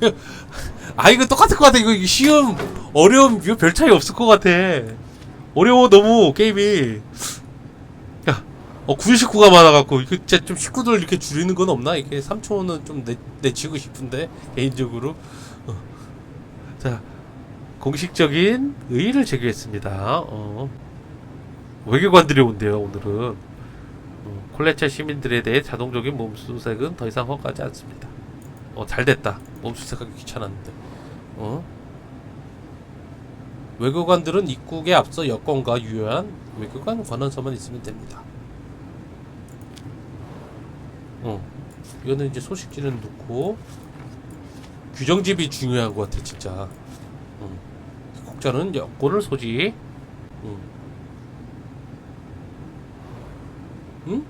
아 이거 똑같을 것 같아. 이거 쉬움 어려움 이거 별 차이 없을 것 같아. 어려워 너무 게임이. 야 어, 99가 많아갖고 이거 진짜 좀 식구들 이렇게 줄이는 건 없나? 이게 3초는 좀 내, 내치고 싶은데 개인적으로. 어. 자 공식적인 의의를 제기했습니다. 어. 외교관들이 온대요 오늘은. 어, 콜레체 시민들에 대해 자동적인 몸수색은 더 이상 허가하지 않습니다 어 잘됐다 몸수색하기 귀찮았는데 어? 외교관들은 입국에 앞서 여권과 유효한 외교관 관원서만 있으면 됩니다. 어, 이거는 이제 소식지는 놓고 규정집이 중요한 것 같아 진짜. 어. 국자는 여권을 소지. 응. 응?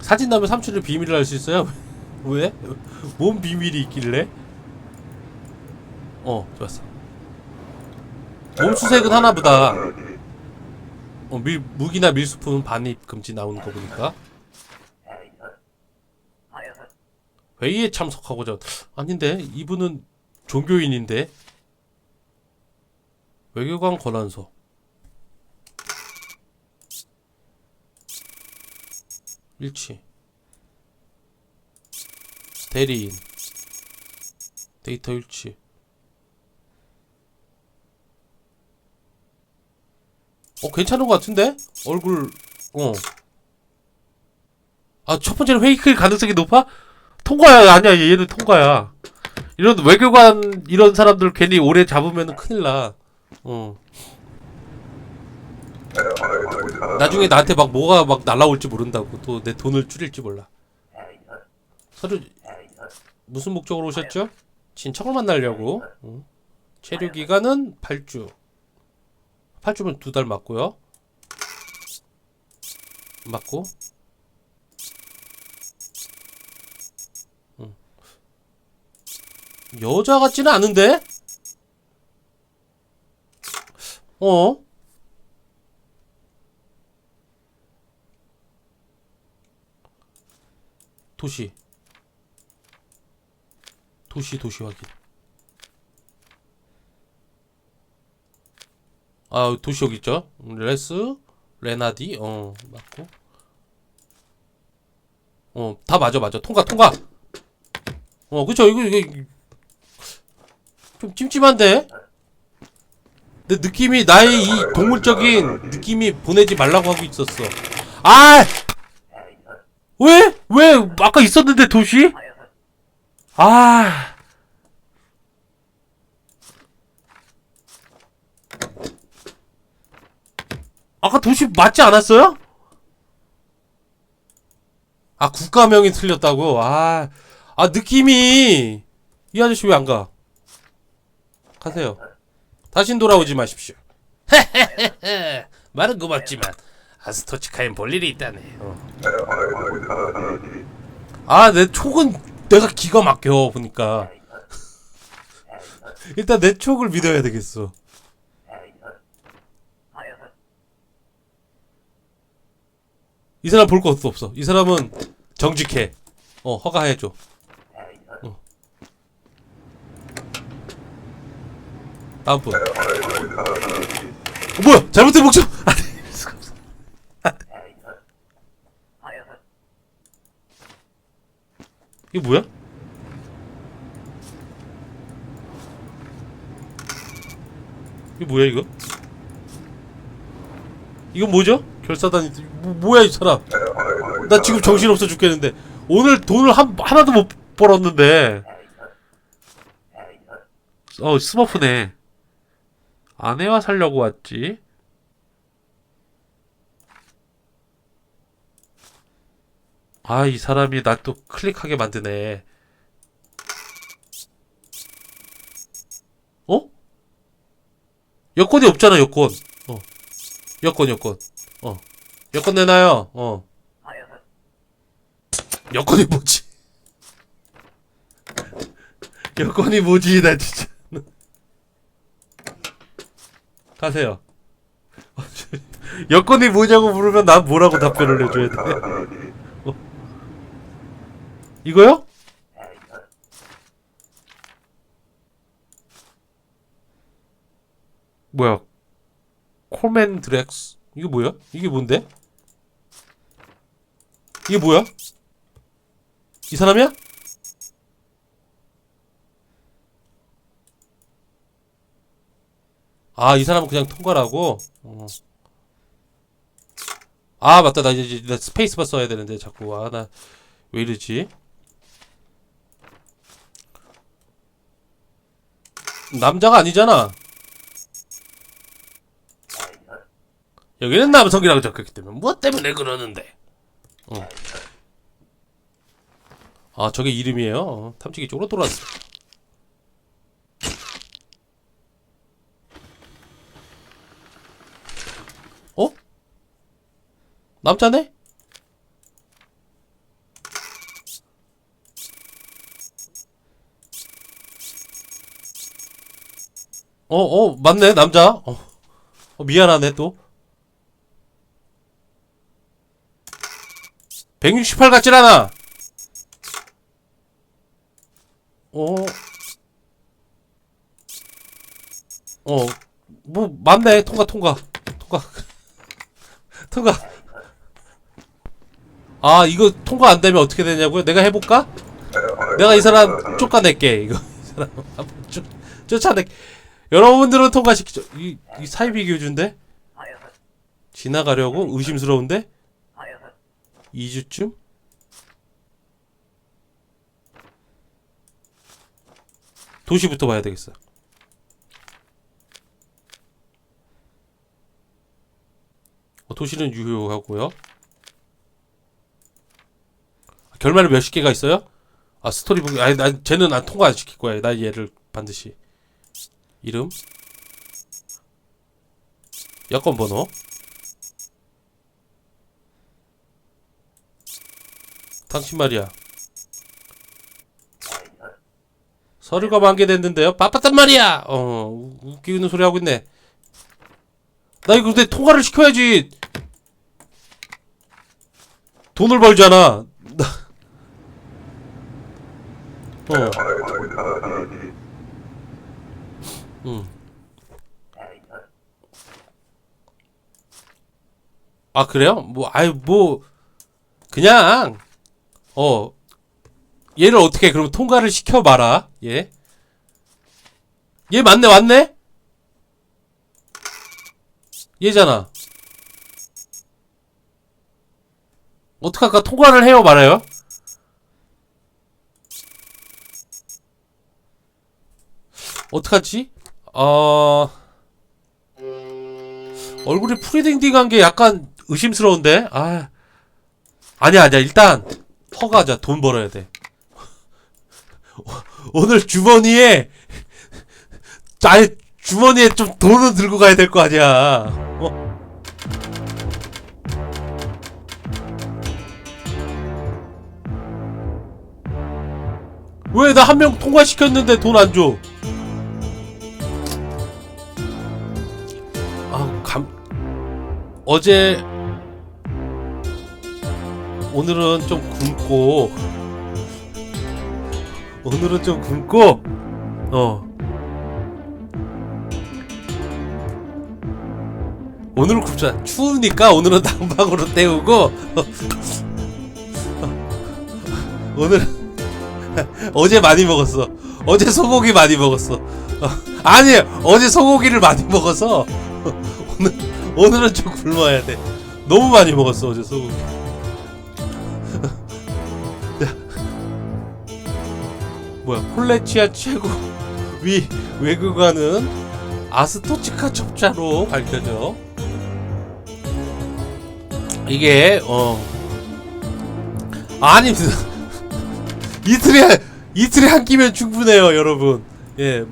사진 나면 삼촌을 비밀을 알 수 있어요? 왜? 뭔 비밀이 있길래? 어, 좋았어. 몸수색은 하나보다 어, 밀, 무기나 밀수품은 반입 금지 나오는 거 보니까 회의에 참석하고자 아닌데 이분은 종교인인데 외교관 권한서 일치 대리인 데이터 일치. 어 괜찮은 것 같은데? 얼굴 어아 첫 번째는 페이크일 가능성이 높아? 통과야 아니야 얘는 통과야. 이런 외교관 이런 사람들 괜히 오래 잡으면 큰일 나 어. 나중에 나한테 막 뭐가 막 날라올지 모른다고 또 내 돈을 줄일지 몰라. 서류 무슨 목적으로 오셨죠? 친척을 만나려고 응. 체류 기간은 8주 8주면 두 달 맞고요. 맞고. 응. 여자 같지는 않은데? 어? 도시. 도시, 도시 확인. 아 도시 여기 있죠? 레스? 레나디? 어 맞고. 어 다 맞아 맞아. 통과 통과! 어 그쵸? 이거 이거 좀 찜찜한데? 내 느낌이 나의 이 동물적인 느낌이 보내지 말라고 하고 있었어. 아! 왜? 왜? 아까 있었는데 도시? 아 아까 도시 맞지 않았어요? 아 국가명이 틀렸다고? 아, 아 느낌이 이 아저씨 왜 안 가? 가세요. 다신 돌아오지 마십시오. 말은 고맙지만 아스토치카엔 볼 일이 있다네. 어. 아내 촉은 내가 기가 막혀 보니까 일단 내 촉을 믿어야 되겠어. 이 사람 볼 것도 없어. 이 사람은 정직해. 어, 허가해줘. 어. 다음 분. 어, 뭐야? 잘못된 목적! 안 돼. 수가 없어. 안 돼. 이게 뭐야? 이게 뭐야, 이거? 이건 뭐죠? 결사단이 뭐, 뭐야 이 사람 나 지금 정신 없어 죽겠는데 오늘 돈을 한, 하나도 못 벌었는데 어 스머프네 아내와 살려고 왔지 아 이 사람이 나 또 클릭하게 만드네. 어? 여권이 없잖아 여권. 어. 여권 여권. 어. 여권 내놔요. 어. 여권이 뭐지? 여권이 뭐지 나 진짜. 가세요. 여권이 뭐냐고 물으면 난 뭐라고 답변을 해줘야 돼? 어? 이거요? 뭐야? 콜맨 드렉스 이거 뭐야? 이게 뭔데? 이게 뭐야? 이 사람이야? 아, 이 사람은 그냥 통과라고? 어. 아, 맞다. 나 이제, 나 스페이스바 써야 되는데, 자꾸. 아, 나, 왜 이러지? 남자가 아니잖아. 여기는 남성이라고 적혔기 때문에, 무엇 때문에 그러는데? 어. 아, 저게 이름이에요? 어, 탐지기 쪽으로 돌아왔어. 어? 남자네? 어, 어, 맞네, 남자. 어, 어, 미안하네, 또. 168 같질 않아. 어, 어, 뭐, 맞네. 통과, 통과. 통과. 통과. 아, 이거 통과 안 되면 어떻게 되냐고요? 내가 해볼까? 내가 이 사람 쫓아낼게. 이거, 이 사람 쫓, 쫓아내. 여러분들은 통과시키죠. 이, 이 사이비 교주인데? 지나가려고? 의심스러운데? 2주쯤? 도시부터 봐야 되겠어. 어, 도시는 유효하고요. 결말이 몇십 개가 있어요? 아 스토리북 아니 난 쟤는 난 통과 안 시킬 거야. 난 얘를 반드시 이름? 여권 번호? 당신 말이야. 서류가 만개됐는데요. 바빴단 말이야! 어 웃기는 소리 하고 있네. 나 이거 근데 통화를 시켜야지. 돈을 벌잖아. 나 어. 응. 아 그래요? 뭐 아유 뭐 그냥 어 얘를 어떻게 그럼 통과를 시켜 봐라 얘. 얘 맞네 맞네? 얘잖아. 어떡할까 통과를 해요 말아요? 어떡하지? 어... 얼굴이 프리딩딩한 게 약간 의심스러운데? 아... 아니야 아니야 일단 허가하자 돈 벌어야 돼 오늘 주머니에 아니 주머니에 좀 돈은 들고 가야 될 거 아니야 어? 왜 나 한 명 통과시켰는데 돈 안 줘? 어제 오늘은 좀 굶고 오늘은 좀 굶고 어. 오늘은 굶자. 추우니까 오늘은 난방으로 때우고 오늘 어제 많이 먹었어. 어제 소고기 많이 먹었어. 어, 아니 어제 소고기를 많이 먹어서 오늘 오늘은 좀 굶어야 돼. 너무 많이 먹었어 어제 소고기 뭐야 콜레치아 최고. 위 외교관은 아스토치카 첩자로 밝혀져. 이게 어. 아닙니다 이틀에 이틀에 한 끼면 충분해요 여러분. 예.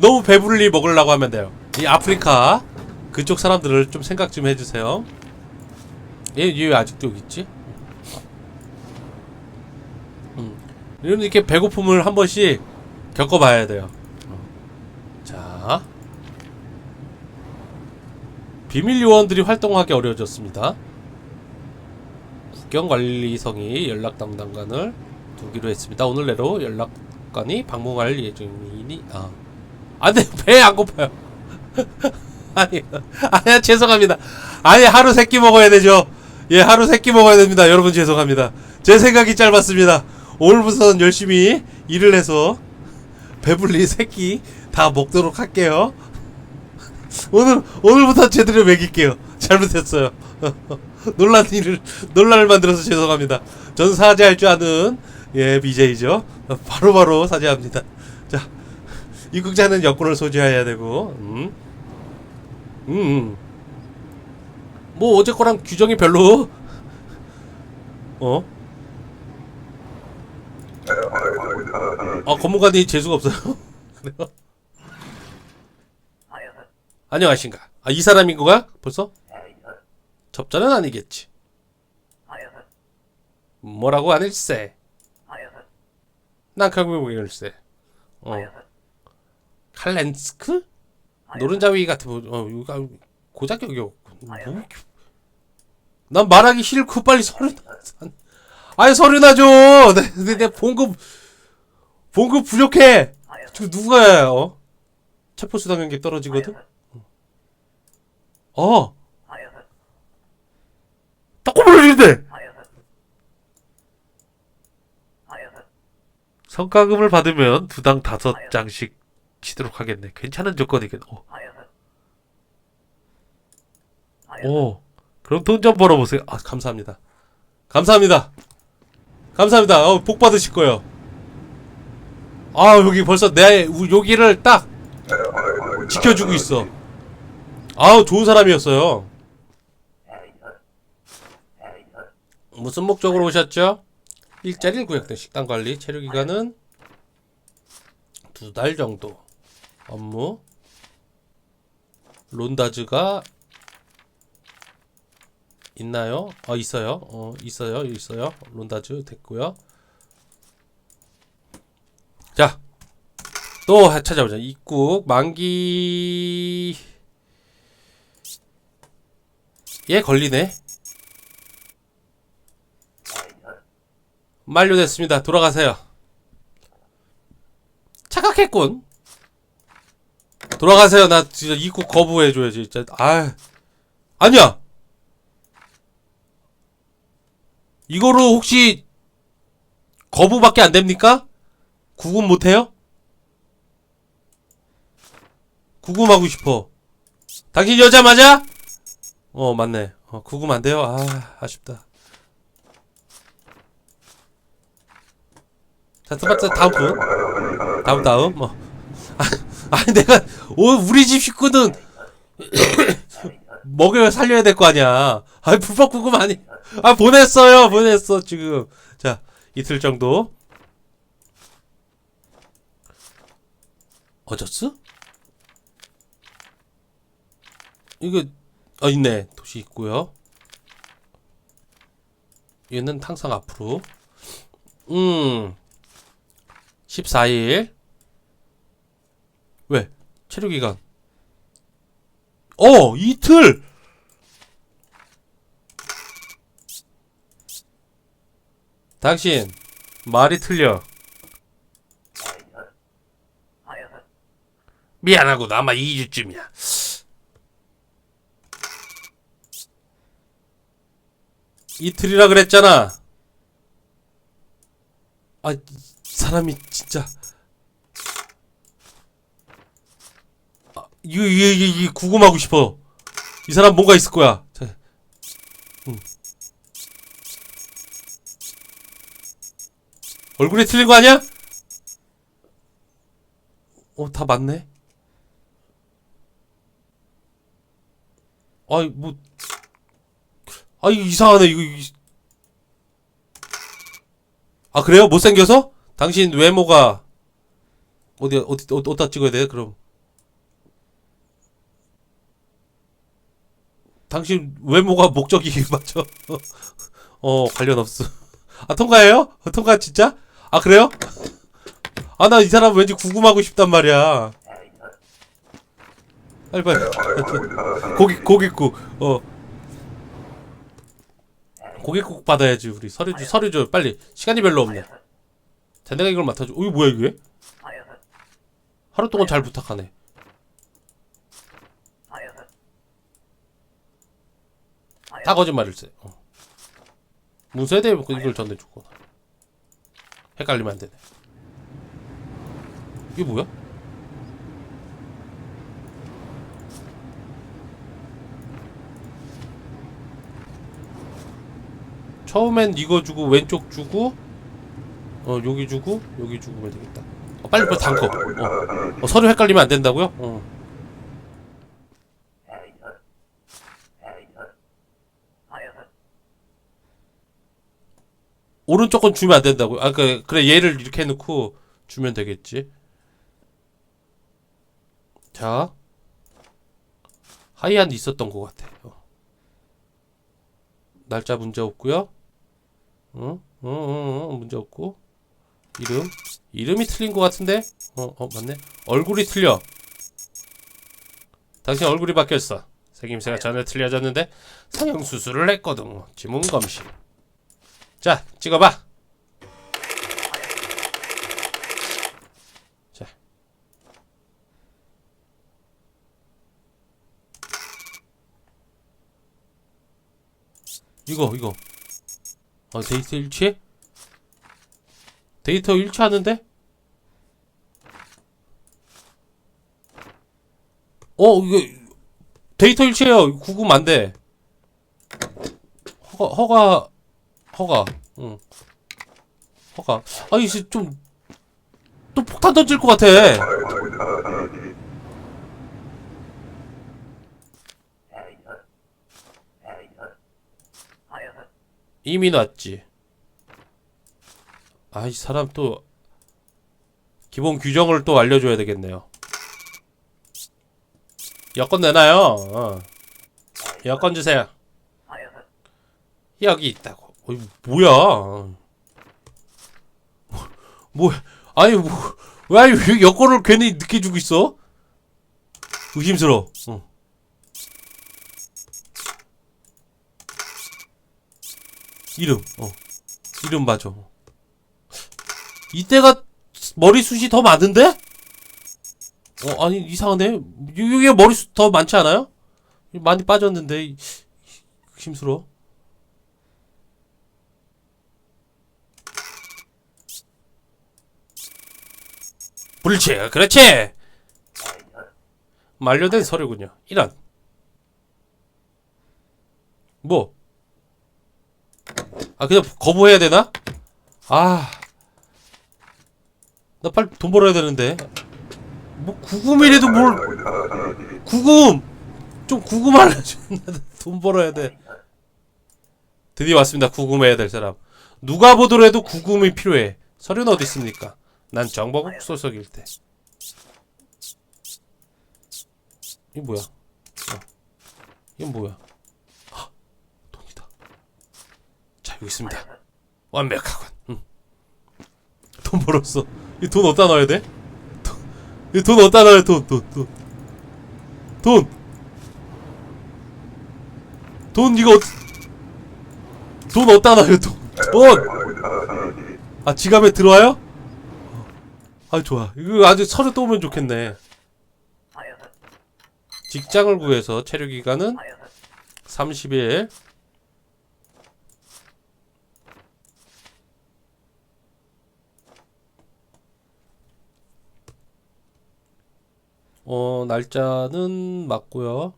너무 배불리 먹으려고 하면 돼요. 이 아프리카 그쪽 사람들을 좀 생각 좀 해주세요 얘왜 아직도 여기 있지? 음. 이렇게 배고픔을 한 번씩 겪어봐야 돼요. 어. 자, 비밀 요원들이 활동하기 어려워졌습니다. 국경관리성이 연락 담당관을 두기로 했습니다. 오늘 내로 연락관이 방문할 예정이니 아, 안 돼 배 안 고파요. 아니, 아니야, 죄송합니다. 아니, 하루 세끼 먹어야 되죠. 예, 하루 세끼 먹어야 됩니다. 여러분, 죄송합니다. 제 생각이 짧았습니다. 오늘부터는 열심히 일을 해서 배불리 세끼다 먹도록 할게요. 오늘, 오늘부터 제대로 먹일게요. 잘못했어요. 놀란 일을, 논란을 만들어서 죄송합니다. 전 사죄할 줄 아는, 예, BJ죠. 바로바로 사죄합니다. 자, 입국자는 여권을 소지해야 되고, 음. 음, 음. 뭐 어제 거랑 규정이 별로 어? 아 법무관이 재수가 없어요. 안녕하신가? 아 이 사람인 거야? 벌써? 접자는 아니겠지. 뭐라고 안 일세? 난 강국일세. 어. 칼렌스크? 노른자위 같은 뭐, 어, 이거 고작격이었군. 뭐, 난 말하기 싫고 빨리 서류 나. 아니 서류 나줘. 내, 내, 내 봉급 봉급 부족해. 저 누가야? 어? 체포 수당 연계 떨어지거든. 어. 떡고물리는데 성과금을 받으면 두당 다섯 장씩 치도록 하겠네. 괜찮은 조건이겠네. 어. 오, 그럼 돈 좀 벌어보세요. 아, 감사합니다. 감사합니다. 감사합니다. 어, 복 받으실 거예요. 아, 여기 벌써 내, 우- 여기를 딱 지켜주고 있어. 아우, 좋은 사람이었어요. 무슨 목적으로 오셨죠? 일자리를 구역된 식당 관리, 체류 기간은 두 달 정도. 업무. 론다즈가 있나요? 어 있어요. 어 있어요. 있어요. 론다즈 됐고요. 자. 또 하- 찾아보자. 입국 만기 얘 걸리네. 만료됐습니다. 돌아가세요. 착각했군. 돌아가세요. 나 진짜 입국 거부해줘야지. 진짜. 아, 아니야. 이거로 혹시 거부밖에 안 됩니까? 구금 못 해요? 구금하고 싶어. 당신 여자 맞아? 어 맞네. 어, 구금 안 돼요? 아 아쉽다. 자, 첫 번째 다음 분. 다음 다음. 뭐. 아, 아니 내가 오, 우리 집 식구는 먹여 살려야 될 거 아니야. 아 불법 구금 아니. 아 보냈어요. 보냈어 지금. 자 이틀 정도. 어졌어? 이거 어 있네. 도시 있고요. 얘는 항상 앞으로. 음. 14일. 왜? 체류 기간. 어, 이틀. 당신 말이 틀려. 미안하고 아마 2주쯤이야. 이틀이라 그랬잖아. 아, 이 사람이 진짜. 이거, 이거, 이거, 이거 궁금하고 싶어. 이 사람 뭔가 있을 거야. 자, 음. 얼굴에 틀린 거 아니야? 어, 다 맞네. 아이, 뭐. 아, 이거 이상하네, 이거. 이- 아, 그래요? 못생겨서? 당신 외모가. 어디, 어디, 어, 어디다 찍어야 돼, 그럼? 당신 외모가 목적이 맞죠? 어, 관련 없어. 아, 통과해요? 어, 통과 진짜? 아, 그래요? 아, 나 이 사람 왠지 궁금하고 싶단 말이야. 빨리, 빨리. 고기, 고깃국, 어. 고깃국 받아야지, 우리. 서류 줘, 서류 줘, 빨리. 시간이 별로 없네. 자, 내가 이걸 맡아줘. 어, 이거 뭐야, 이게? 하루 동안 잘 부탁하네. 다 거짓말일세. 어. 문세대 이걸 전해주고 헷갈리면 안 되네. 이게 뭐야? 처음엔 이거 주고 왼쪽 주고 어 여기 주고 여기 주고 면 되겠다. 어, 빨리 빨리 담고. 어. 어, 서류 헷갈리면 안 된다고요? 어. 오른쪽 건 주면 안 된다고. 아, 그, 그래, 얘를 이렇게 해놓고 주면 되겠지. 자. 하이한 있었던 것 같아. 요 날짜 문제 없고요 어? 어, 어, 어, 문제 없고. 이름. 이름이 틀린 것 같은데? 어, 어, 맞네. 얼굴이 틀려. 당신 얼굴이 바뀌었어. 생김새가 전에 틀려졌는데 성형수술을 했거든. 지문 검시. 자, 찍어봐. 자. 이거, 이거. 어, 데이터 일치해? 데이터 일치하는데? 어, 이거, 데이터 일치해요. 구금 안 돼. 허가, 허가, 허가, 응. 허가. 아, 이제 좀, 또 폭탄 던질 것 같아. 이미 놨지. 아, 이 사람 또, 기본 규정을 또 알려줘야 되겠네요. 여권 내놔요. 어. 여권 주세요. 여기 있다고. 어이, 뭐야? 뭐, 뭐, 아니, 뭐, 왜왜 여권을 괜히 늦게 주고 있어? 의심스러워. 어. 이름, 어. 이름 맞아. 이때가 머리숱이 더 많은데? 어, 아니, 이상하네. 여기에 머리숱 더 많지 않아요? 많이 빠졌는데, 이- 의심스러워. 불치, 그렇지! 만료된 서류군요. 이런. 뭐? 아, 그냥 거부해야 되나? 아. 나 빨리 돈 벌어야 되는데. 뭐, 구금이라도 뭘. 구금! 좀 구금하려. 돈 벌어야 돼. 드디어 왔습니다. 구금해야 될 사람. 누가 보더라도 구금이 필요해. 서류는 어디 있습니까? 난 정보국 소속일 때. 이게 뭐야? 어. 이건 뭐야? 헉, 돈이다. 자, 여기 있습니다. 완벽하군. 응. 돈 벌었어. 이 돈 어디다 넣어야 돼? 돈, 이돈 어디다 넣어야 돈, 돈, 돈. 돈! 돈 이거 어디, 돈 어디다 넣어요, 돈? 돈! 아, 지갑에 들어와요? 아, 좋아. 이거 아주 서류 또 오면 좋겠네. 직장을 구해서 체류 기간은 30일. 어, 날짜는 맞고요.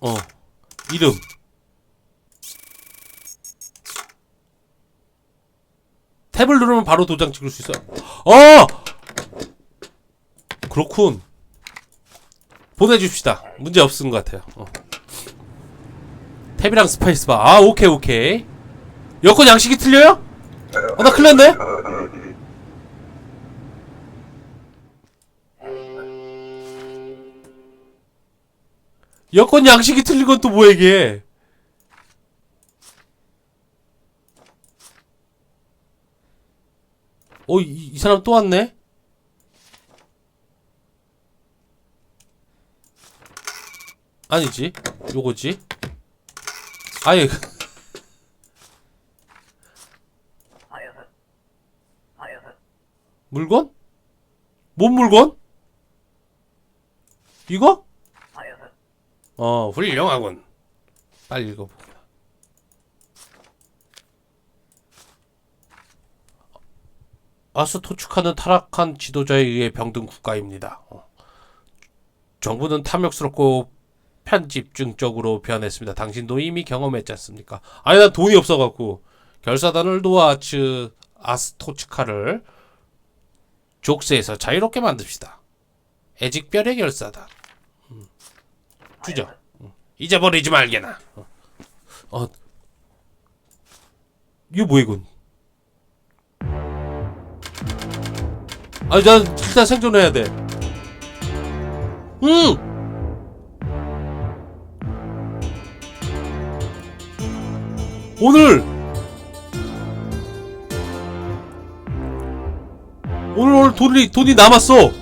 어, 이름. 탭을 누르면 바로 도장 찍을 수 있어요. 어! 그렇군. 보내줍시다. 문제 없은 것 같아요. 어. 탭이랑 스페이스바. 아, 오케이, 오케이. 여권 양식이 틀려요? 아, 나 큰일 났네? 여권 양식이 틀린 건 또 뭐야, 이게? 어, 이, 이 사람 또 왔네? 아니지. 요거지. 아예. 물건? 뭔 물건? 이거? 어, 훌륭하군. 빨리 읽어봅니다. 아스토축하는 타락한 지도자에 의해 병든 국가입니다. 어. 정부는 탐욕스럽고 편집증적으로 변했습니다. 당신도 이미 경험했지 않습니까? 아니 난 돈이 없어갖고 결사단을 도와 츠 아스토츠카를 족쇄에서 자유롭게 만듭시다. 애직별의 결사단. 음. 주죠. 음. 잊어버리지 말게나. 어. 어. 이게 뭐야 이건? 아니 난 일단 생존해야 돼. 응. 오늘 오늘 오늘 돈이 돈이 남았어.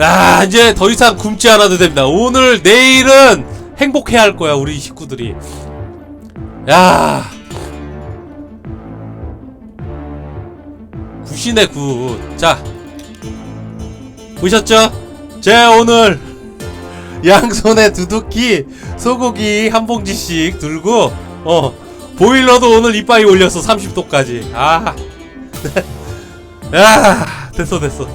야 이제 더 이상 굶지 않아도 됩니다. 오늘 내일은 행복해야 할 거야 우리 식구들이. 야 굿이네 굿. 자 보셨죠? 제 오늘 양손에 두둑히 소고기 한 봉지씩 들고 어 보일러도 오늘 이빠이 올렸어 30도까지 아 야 됐어 됐어